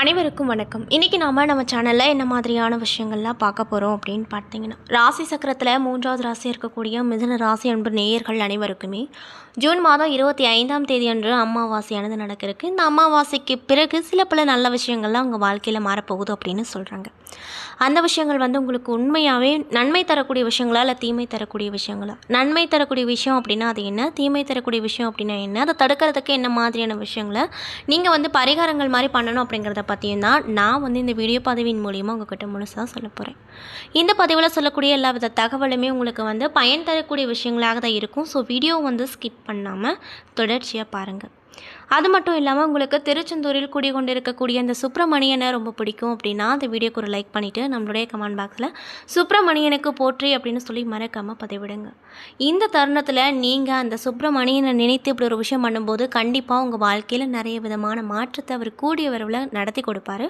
அனைவருக்கும் வணக்கம். இன்றைக்கி நாம் நம்ம சேனலில் என்ன மாதிரியான விஷயங்கள்லாம் பார்க்க போகிறோம் அப்படின்னு பார்த்தீங்கன்னா ராசி சக்கரத்தில் மூன்றாவது ராசி இருக்கக்கூடிய மிதன ராசி அன்பு நேயர்கள் அனைவருக்குமே ஜூன் மாதம் இருபத்தி ஐந்தாம் தேதி அன்று அமாவாசையானது நடக்கிறதுக்கு இந்த அமாவாசைக்கு பிறகு சில பல நல்ல விஷயங்கள்லாம் உங்கள் வாழ்க்கையில் மாறப்போகுது அப்படின்னு சொல்கிறாங்க அந்த விஷயங்கள் வந்து உங்களுக்கு உண்மையாகவே நன்மை தரக்கூடிய விஷயங்களா இல்லை தீமை தரக்கூடிய விஷயங்களா? நன்மை தரக்கூடிய விஷயம் அப்படின்னா அது என்ன? தீமை தரக்கூடிய விஷயம் அப்படின்னா என்ன? அதை தடுக்கிறதுக்கு என்ன மாதிரியான விஷயங்களை நீங்கள் வந்து பரிகாரங்கள் மாதிரி பண்ணணும் அப்படிங்கிறத பற்றியும் தான் நான் வந்து இந்த வீடியோ பதிவின் மூலியமாக உங்ககிட்ட முழுசாக சொல்ல போகிறேன் இந்த பதிவில் சொல்லக்கூடிய எல்லா வித தகவலுமே உங்களுக்கு வந்து பயன் தரக்கூடிய விஷயங்களாக தான் இருக்கும். ஸோ வீடியோ வந்து ஸ்கிப் பண்ணாமல் தொடர்ச்சியாக பாருங்கள் அது மட்டும் இல்லாமல் உங்களுக்கு திருச்செந்தூரில் குடிகொண்டிருக்கக்கூடிய அந்த சுப்பிரமணியனை ரொம்ப பிடிக்கும் அப்படின்னா அந்த வீடியோக்கு ஒரு லைக் பண்ணிவிட்டு நம்மளுடைய கமெண்ட் பாக்ஸில் சுப்பிரமணியனுக்கு போற்றி அப்படின்னு சொல்லி மறக்காமல் பதிவிடுங்க. இந்த தருணத்தில் நீங்கள் அந்த சுப்பிரமணியனை நினைத்து இப்படி ஒரு விஷயம் பண்ணும்போது கண்டிப்பாக உங்கள் வாழ்க்கையில் நிறைய விதமான மாற்றத்தை அவர் கூடிய வரவில் நடத்தி கொடுப்பாரு.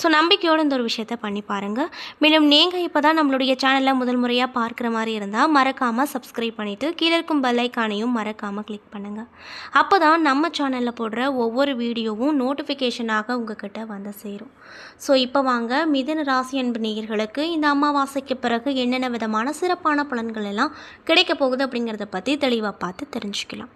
ஸோ நம்பிக்கையோடு இந்த ஒரு விஷயத்தை பண்ணி பாருங்கள் மேலும் நீங்கள் இப்போ தான் நம்மளுடைய சேனலில் முதல் முறையாக பார்க்குற மாதிரி இருந்தால் மறக்காமல் சப்ஸ்கிரைப் பண்ணிவிட்டு கீழே இருக்கும் பெல் ஐக்கானையும் மறக்காமல் கிளிக் பண்ணுங்கள் அப்போ தான் நம்ம சேனலில் போடுற ஒவ்வொரு வீடியோவும் நோட்டிஃபிகேஷனாக உங்ககிட்ட வந்து சேரும். ஸோ இப்போ வாங்க மிதன ராசி அன்பு நேயர்களுக்கு இந்த அமாவாசைக்கு பிறகு என்னென்ன விதமான சிறப்பான பலன்கள் எல்லாம் கிடைக்க போகுது அப்படிங்கிறத பற்றி தெளிவாக பார்த்து தெரிஞ்சுக்கலாம்.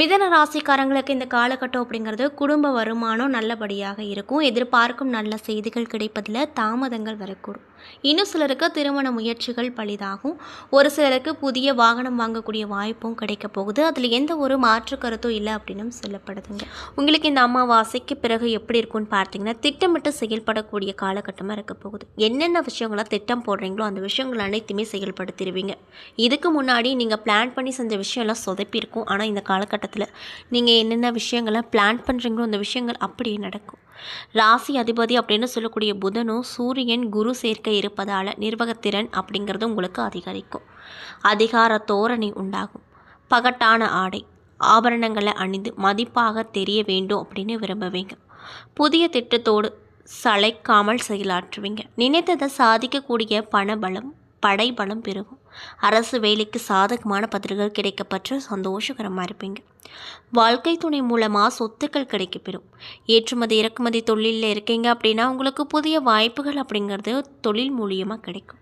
மிதன ராசிக்காரங்களுக்கு இந்த காலகட்டம் அப்படிங்கிறது குடும்ப வருமானம் நல்லபடியாக இருக்கும். எதிர்பார்க்கும் நல்ல செய்திகள் கிடைப்பதில் தாமதங்கள் வரக்கூடும். இன்னும் சிலருக்கு திருமண முயற்சிகள் பலிதாகும். ஒரு சிலருக்கு புதிய வாகனம் வாங்கக்கூடிய வாய்ப்பும் கிடைக்க போகுது. அதில் எந்த ஒரு மாற்று கருத்தும் இல்லை அப்படின்னு சொல்லப்படுதுங்க. உங்களுக்கு இந்த அமாவாசைக்கு பிறகு எப்படி இருக்கும்னு பார்த்தீங்கன்னா திட்டமிட்டு செயல்படக்கூடிய காலகட்டமாக இருக்க போகுது. என்னென்ன விஷயங்களாக திட்டம் போடுறீங்களோ அந்த விஷயங்கள் அனைத்துமே செயல்படுத்திடுவீங்க. இதுக்கு முன்னாடி நீங்கள் பிளான் பண்ணி செஞ்ச விஷயம்லாம் சொதப்பியிருக்கும். ஆனால் இந்த காலகட்டத்தில் நீங்கள் என்னென்ன விஷயங்களை பிளான் பண்ணுறீங்களோ அந்த விஷயங்கள் அப்படியே நடக்கும். ராசி அதிபதி அப்படின்னு சொல்லக்கூடிய புதனும் சூரியன் குரு சேர்க்கை இருப்பதால் நிர்வாகத்திறன் அப்படிங்கிறது உங்களுக்கு அதிகரிக்கும். அதிகார தோரணை உண்டாகும். பகட்டான ஆடை ஆபரணங்களை அணிந்து மதிப்பாக தெரிய வேண்டும் அப்படின்னு விரும்புவீங்க. புதிய திட்டத்தோடு சளைக்காமல் செயலாற்றுவீங்க. நினைத்ததை சாதிக்கக்கூடிய பணபலம் படைபலம் பெருகும். அரசு வேலைக்கு சாதகமான பதில்கள் கிடைக்கப்பெற்று சந்தோஷகரமாக இருப்பீங்க. வாழ்க்கை துணை மூலமாக சொத்துக்கள் கிடைக்கப்பெறும். ஏற்றுமதி இறக்குமதி தொழிலில் இருக்கீங்க அப்படின்னா உங்களுக்கு புதிய வாய்ப்புகள் அப்படிங்கிறது தொழில் மூலியமாக கிடைக்கும்.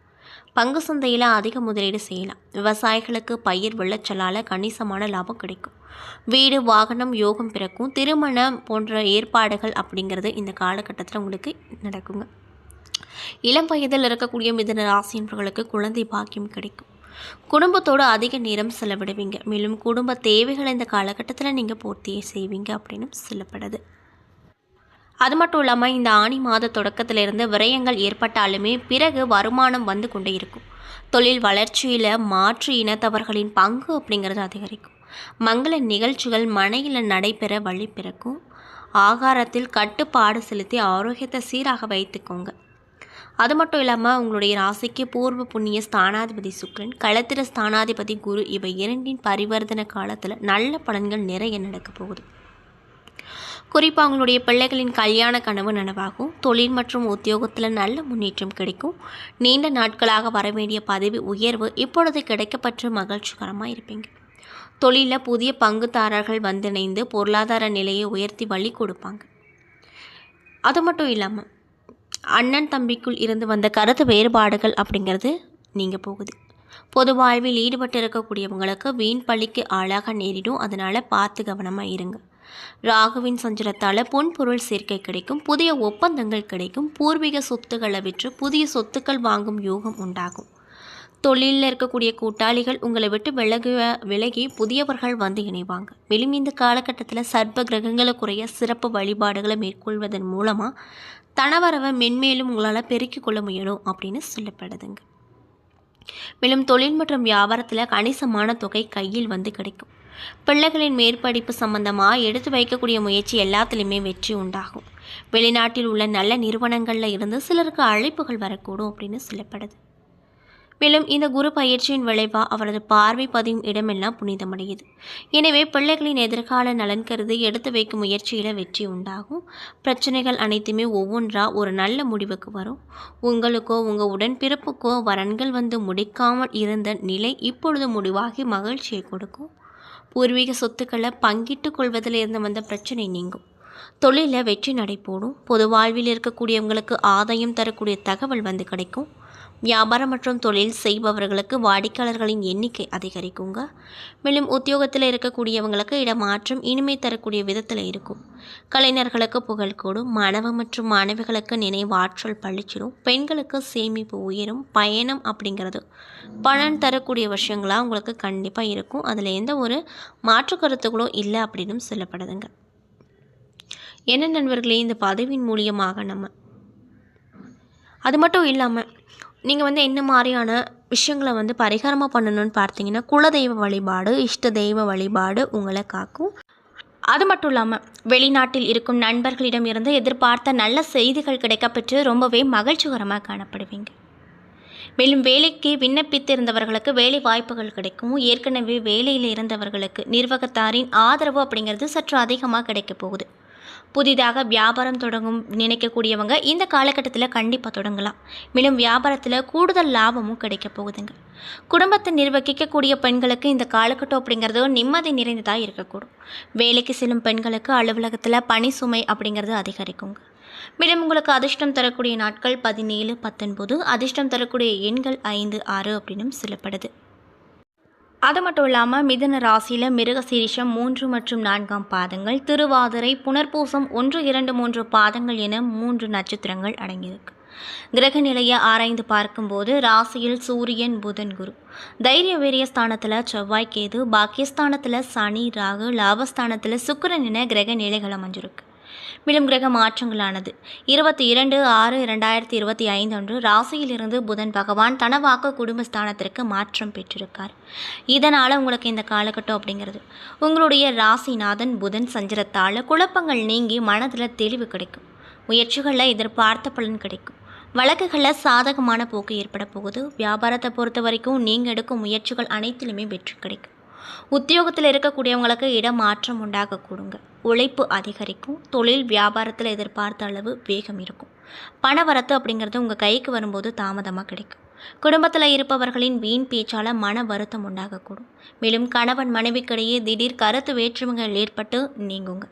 பங்கு சந்தையில் அதிக முதலீடு செய்யலாம். விவசாயிகளுக்கு பயிர் வெள்ளச்சலால் கணிசமான லாபம் கிடைக்கும். வீடு வாகனம் யோகம் பிறக்கும். திருமணம் போன்ற ஏற்பாடுகள் அப்படிங்கிறது இந்த காலகட்டத்தில் உங்களுக்கு நடக்குங்க. இளம் வயதில் இருக்கக்கூடிய மிதன ராசி என்பவர்களுக்கு குழந்தை பாக்கியம் கிடைக்கும். குடும்பத்தோடு அதிக நேரம் செலவிடுவீங்க. மேலும் குடும்ப தேவைகளை இந்த காலகட்டத்தில் நீங்கள் பூர்த்தியை செய்வீங்க அப்படின்னு சொல்லப்படுது. அது மட்டும் இல்லாமல் இந்த ஆணி மாத தொடக்கத்திலிருந்து விரயங்கள் ஏற்பட்டாலுமே பிறகு வருமானம் வந்து கொண்டே இருக்கும். தொழில் வளர்ச்சியில் மாற்று இனத்தவர்களின் பங்கு அப்படிங்கிறது அதிகரிக்கும். மங்கள நிகழ்ச்சிகள் மனையில் நடைபெற வழி பிறக்கும். ஆகாரத்தில் கட்டுப்பாடு செலுத்தி ஆரோக்கியத்தை சீராக வைத்துக்கோங்க. அது மட்டும் இல்லாமல் உங்களுடைய ராசிக்கு பூர்வ புண்ணிய ஸ்தானாதிபதி சுக்ரன் களத்திர ஸ்தானாதிபதி குரு இவை இரண்டின் பரிவர்த்தன காலத்தில் நல்ல பலன்கள் நிறைய நடக்க போகுது. குறிப்பாக அவங்களுடைய பிள்ளைகளின் கல்யாண கனவு நனவாகும் தொழில் மற்றும் உத்தியோகத்தில் நல்ல முன்னேற்றம் கிடைக்கும். நீண்ட நாட்களாக வரவேண்டிய பதவி உயர்வு இப்பொழுது கிடைக்கப்பெற்று மகிழ்ச்சிகரமாக இருப்பீங்க. தொழிலில் புதிய பங்குதாரர்கள் வந்திணைந்து பொருளாதார நிலையை உயர்த்தி வழி கொடுப்பாங்க. அது மட்டும் இல்லாமல் அண்ணன் தம்பிக்குள் இருந்து வந்த கருத்து வேறுபாடுகள் அப்படிங்கிறது நீங்கள் போகுது. பொது வாழ்வில் ஈடுபட்டு இருக்கக்கூடியவங்களுக்கு வீண் பள்ளிக்கு ஆளாக நேரிடும். அதனால் பார்த்து கவனமாக இருங்க. ராகுவின் சஞ்சலத்தால் பொன்பொருள் சேர்க்கை கிடைக்கும். புதிய ஒப்பந்தங்கள் கிடைக்கும். பூர்வீக சொத்துக்களை விற்று புதிய சொத்துக்கள் வாங்கும் யோகம் உண்டாகும். தொழிலில் இருக்கக்கூடிய கூட்டாளிகள் உங்களை விட்டு விலகு விலகி புதியவர்கள் வந்து இணைவாங்க. மேலும் இந்த காலகட்டத்தில் சர்ப்ப கிரகங்களை குறைய சிறப்பு வழிபாடுகளை மேற்கொள்வதன் மூலமாக தனவரவை மென்மேலும் உங்களால் பெருக்கிக் கொள்ள முயலும் அப்படின்னு சொல்லப்படுதுங்க. மேலும் தொழில் மற்றும் வியாபாரத்தில் கணிசமான தொகை கையில் வந்து கிடைக்கும். பிள்ளைகளின் மேற்படிப்பு சம்பந்தமாக எடுத்து வைக்கக்கூடிய முயற்சி எல்லாத்துலேயுமே வெற்றி உண்டாகும். வெளிநாட்டில் உள்ள நல்ல நிறுவனங்களில் இருந்து சிலருக்கு அழைப்புகள் வரக்கூடும் அப்படின்னு சொல்லப்படுது. மேலும் இந்த குரு பயிற்சியின் விளைவாக அவரது பார்வை பதியும் இடமெல்லாம் புனிதமடையுது. எனவே பிள்ளைகளின் எதிர்கால நலன் கருதி எடுத்து வைக்கும் முயற்சியில் வெற்றி உண்டாகும். பிரச்சனைகள் அனைத்துமே ஒவ்வொன்றா ஒரு நல்ல முடிவுக்கு வரும். உங்களுக்கோ உங்கள் உடன்பிறப்புக்கோ வரன்கள் வந்து முடிக்காமல் இருந்த நிலை இப்பொழுது முடிவாகி மகிழ்ச்சியை கொடுக்கும். பூர்வீக சொத்துக்களை பங்கிட்டு கொள்வதில் இருந்து வந்த பிரச்சனை நீங்கும். தொழிலில் வெற்றி நடைபோடும் பொது வாழ்வில் இருக்கக்கூடியவங்களுக்கு ஆதாயம் தரக்கூடிய தகவல் வந்து கிடைக்கும். வியாபாரம் மற்றும் தொழில் செய்பவர்களுக்கு வாடிக்கையாளர்களின் எண்ணிக்கை அதிகரிக்குங்க. மேலும் உத்தியோகத்தில் இருக்கக்கூடியவங்களுக்கு இடமாற்றம் இனிமை தரக்கூடிய விதத்தில் இருக்கும். கலைஞர்களுக்கு புகழ் கூடும். மாணவ மற்றும் மாணவிகளுக்கு நினைவாற்றல் பழிச்சிடும் பெண்களுக்கு சேமிப்பு உயரும். பயணம் அப்படிங்கிறது பணம் தரக்கூடிய விஷயங்களாக உங்களுக்கு கண்டிப்பாக இருக்கும். அதில் எந்த ஒரு மாற்று கருத்துக்களும் இல்லை அப்படின்னு சொல்லப்படுதுங்க. என்ன நண்பர்களே இந்த பதவியின் மூலியமாக நம்ம அது மட்டும் இல்லாமல் நீங்கள் வந்து என்ன மாதிரியான விஷயங்களை வந்து பரிகாரமாக பண்ணணும்னு பார்த்தீங்கன்னா குலதெய்வ வழிபாடு இஷ்ட தெய்வ வழிபாடு உங்களை காக்கும். அது மட்டும் இல்லாமல் வெளிநாட்டில் இருக்கும் நண்பர்களிடம் இருந்து எதிர்பார்த்த நல்ல செய்திகள் கிடைக்கப்பெற்று ரொம்பவே மகிழ்ச்சிகரமாக காணப்படுவீங்க. மேலும் வேலைக்கு விண்ணப்பித்திருந்தவர்களுக்கு வேலை வாய்ப்புகள் கிடைக்கும். ஏற்கனவே வேலையில் இருந்தவர்களுக்கு நிர்வாகத்தாரின் ஆதரவு அப்படிங்கிறது சற்று அதிகமாக கிடைக்க போகுது. புதிதாக வியாபாரம் தொடங்கும் நினைக்கக்கூடியவங்க இந்த காலகட்டத்தில் கண்டிப்பாக தொடங்கலாம். மேலும் வியாபாரத்தில் கூடுதல் லாபமும் கிடைக்க போகுதுங்க. குடும்பத்தை நிர்வகிக்கக்கூடிய பெண்களுக்கு இந்த காலகட்டம் அப்படிங்கிறது நிம்மதி நிறைந்ததாக இருக்கக்கூடும். வேலைக்கு செல்லும் பெண்களுக்கு அலுவலகத்தில் பணி சுமை அப்படிங்கிறது அதிகரிக்குங்க. மேலும் உங்களுக்கு அதிர்ஷ்டம் தரக்கூடிய நாட்கள் பதினேழு பத்தொன்பது அதிர்ஷ்டம் தரக்கூடிய எண்கள் ஐந்து ஆறு அப்படின்னும் சொல்லப்படுது. அது மட்டும் இல்லாமல் மிதுன ராசியில் மிருகசீரிஷம் மூன்று மற்றும் நான்காம் பாதங்கள் திருவாதிரை புனர்பூசம் ஒன்று இரண்டு மூன்று பாதங்கள் என மூன்று நட்சத்திரங்கள் அடங்கியிருக்கு. கிரக நிலையை ஆராய்ந்து பார்க்கும்போது ராசியில் சூரியன் புதன் குரு. தைரிய வீரிய ஸ்தானத்தில் செவ்வாய் கேது பாக்கியஸ்தானத்தில் சனி ராகு லாபஸ்தானத்தில் சுக்கரன் என கிரக நிலைகள் அமைஞ்சிருக்கு. மேலும் கிரக மாற்றங்களானது. இருபத்தி இரண்டு ஆறு இரண்டாயிரத்தி இருபத்தி ஐந்து அன்று ராசியிலிருந்து புதன் பகவான் தனவாக்க குடும்பஸ்தானத்திற்கு மாற்றம் பெற்றிருக்கார். இதனால் உங்களுக்கு இந்த காலகட்டம் அப்படிங்கிறது. உங்களுடைய ராசிநாதன் புதன் சஞ்சரத்தால் குழப்பங்கள் நீங்கி மனதில் தெளிவு கிடைக்கும். முயற்சிகளில் எதிர்பார்த்த பலன் கிடைக்கும். வழக்குகளில் சாதகமான போக்கு ஏற்பட போகுது. வியாபாரத்தை பொறுத்த வரைக்கும் நீங்கள் எடுக்கும் முயற்சிகள் அனைத்திலுமே வெற்றி கிடைக்கும். உத்தியோகத்தில் இருக்கக்கூடியவங்களுக்கு இடமாற்றம் உண்டாகக்கூடுங்க உழைப்பு அதிகரிக்கும் தொழில் வியாபாரத்தில் எதிர்பார்த்த அளவு வேகம் இருக்கும். பணவரத்து அப்படிங்கிறது உங்கள் கைக்கு வரும்போது தாமதமாக கிடைக்கும். குடும்பத்தில் இருப்பவர்களின் வீண் பேச்சால் மன வருத்தம் உண்டாகக்கூடும். மேலும் கணவன் மனைவிக்கிடையே திடீர் கருத்து வேற்றுமைகள் ஏற்பட்டு நீங்குங்க.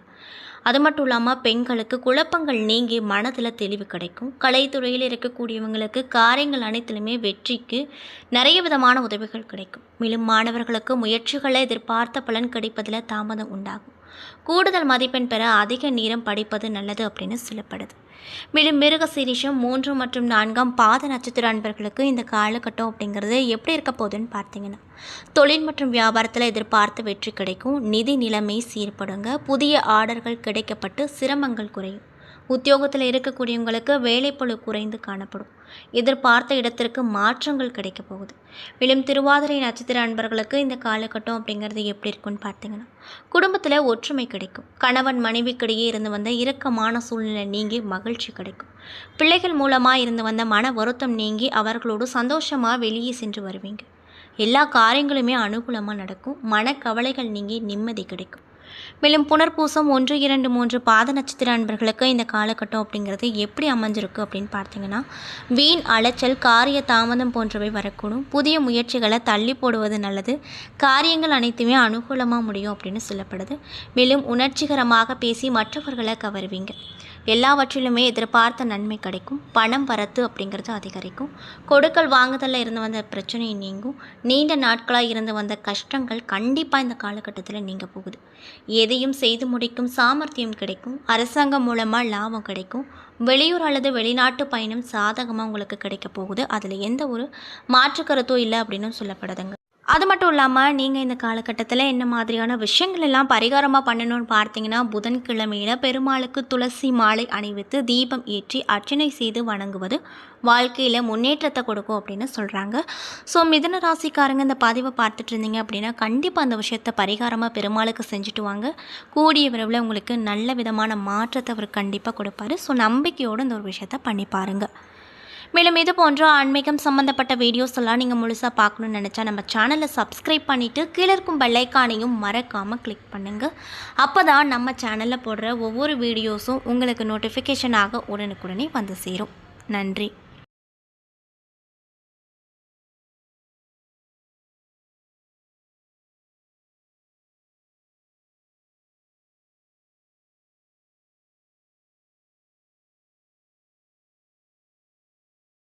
அது மட்டும் இல்லாமல் பெண்களுக்கு குழப்பங்கள் நீங்கி மனதில் தெளிவு கிடைக்கும். கலைத்துறையில் இருக்கக்கூடியவங்களுக்கு காரியங்கள் அனைத்திலுமே வெற்றிக்கு நிறைய விதமான உதவிகள் கிடைக்கும். மேலும் மாணவர்களுக்கு முயற்சிகளை எதிர்பார்த்த பலன் கிடைப்பதில் தாமதம் உண்டாகும். கூடுதல் மதிப்பெண் பெற அதிக நேரம் படிப்பது நல்லது அப்படின்னு சொல்லப்படுது. மேலும் மிருக சீரிஷம் மூன்று மற்றும் நான்காம் பாத நட்சத்திர அன்பர்களுக்கு இந்த காலகட்டம் அப்படிங்கிறது எப்படி இருக்க போகுதுன்னு பார்த்தீங்கன்னா தொழில் மற்றும் வியாபாரத்தில் எதிர்பார்த்த வெற்றி கிடைக்கும் நிதி நிலைமை சீர்படுங்க புதிய ஆர்டர்கள் கிடைக்கப்பட்டு சிரமங்கள் குறையும். உத்தியோகத்தில் இருக்கக்கூடியவங்களுக்கு வேலைப்பழு குறைந்து காணப்படும். எதிர்பார்த்த இடத்திற்கு மாற்றங்கள் கிடைக்க போகுது. மேலும் திருவாதிரை நட்சத்திர அன்பர்களுக்கு இந்த காலகட்டம் அப்படிங்கிறது எப்படி இருக்குன்னு பார்த்தீங்கன்னா குடும்பத்தில் ஒற்றுமை கிடைக்கும். கணவன் மனைவிக்கிடையே இருந்து வந்த இறுக்கமான சூழ்நிலை நீங்கி மகிழ்ச்சி கிடைக்கும். பிள்ளைகள் மூலமாக இருந்து வந்த மன வருத்தம் நீங்கி அவர்களோடு சந்தோஷமாக வெளியே சென்று வருவீங்க. எல்லா காரியங்களுமே அனுகூலமாக நடக்கும். மனக்கவலைகள் நீங்கி நிம்மதி கிடைக்கும். மேலும் புனர்பூசம் ஒன்று இரண்டு மூன்று பாத நட்சத்திர அன்பர்களுக்கு இந்த காலகட்டம் அப்படிங்கிறது எப்படி அமைஞ்சிருக்கு அப்படின்னு பார்த்தீங்கன்னா வீண் அலைச்சல் காரிய தாமதம் போன்றவை வரக்கூடும். புதிய முயற்சிகளை தள்ளி போடுவது நல்லது. காரியங்கள் அனைத்துமே அனுகூலமாக முடியும் அப்படின்னு சொல்லப்படுது. மேலும் உணர்ச்சிகரமாக பேசி மற்றவர்களை கவருவீங்க. எல்லாவற்றிலுமே எதிர்பார்த்த நன்மை கிடைக்கும். பணம் வரத்து அப்படிங்கிறது அதிகரிக்கும். கொடுக்கல் வாங்குதலில் இருந்து வந்த பிரச்சனை நீங்கும். நீண்ட நாட்களாக இருந்து வந்த கஷ்டங்கள் கண்டிப்பாக இந்த காலகட்டத்தில் நீங்கள் போகுது. எதையும் செய்து முடிக்கும் சாமர்த்தியம் கிடைக்கும். அரசாங்கம் மூலமாக லாபம் கிடைக்கும். வெளியூர் அல்லது வெளிநாட்டு பயணம் சாதகமாக உங்களுக்கு கிடைக்க போகுது. அதில் எந்த ஒரு மாற்று கருத்தும் இல்லை அப்படின்னு சொல்லப்படுதுங்க. அது மட்டும் இல்லாமல் நீங்கள் இந்த காலகட்டத்தில் என்ன மாதிரியான விஷயங்கள் எல்லாம் பரிகாரமாக பண்ணணும்னு பார்த்தீங்கன்னா புதன்கிழமையில் பெருமாளுக்கு துளசி மாலை அணிவித்து தீபம் ஏற்றி அர்ச்சனை செய்து வணங்குவது வாழ்க்கையில் முன்னேற்றத்தை கொடுக்கும் அப்படின்னு சொல்கிறாங்க ஸோ மிதன ராசிக்காரங்க இந்த பதிவை பார்த்துட்டு இருந்தீங்க அப்படின்னா கண்டிப்பாக அந்த விஷயத்தை பரிகாரமாக பெருமாளுக்கு செஞ்சுட்டு வாங்க. கூடிய விரைவில் உங்களுக்கு நல்ல விதமான மாற்றத்தை அவர் கண்டிப்பாக கொடுப்பாரு. ஸோ நம்பிக்கையோடு இந்த ஒரு விஷயத்தை பண்ணி பாருங்கள் மேலும் இது போன்ற ஆன்மீகம் சம்மந்தப்பட்ட வீடியோஸ் எல்லாம் நீங்கள் முழுசாக பார்க்கணுன்னு நினச்சா நம்ம சேனலை சப்ஸ்கிரைப் பண்ணிவிட்டு கீழே இருக்கும் பெல்லைக்கானையும் மறக்காமல் கிளிக் பண்ணுங்கள் அப்போ தான் நம்ம சேனலில் போடுற ஒவ்வொரு வீடியோஸும் உங்களுக்கு நோட்டிஃபிகேஷனாக உடனுக்குடனே வந்து சேரும். நன்றி.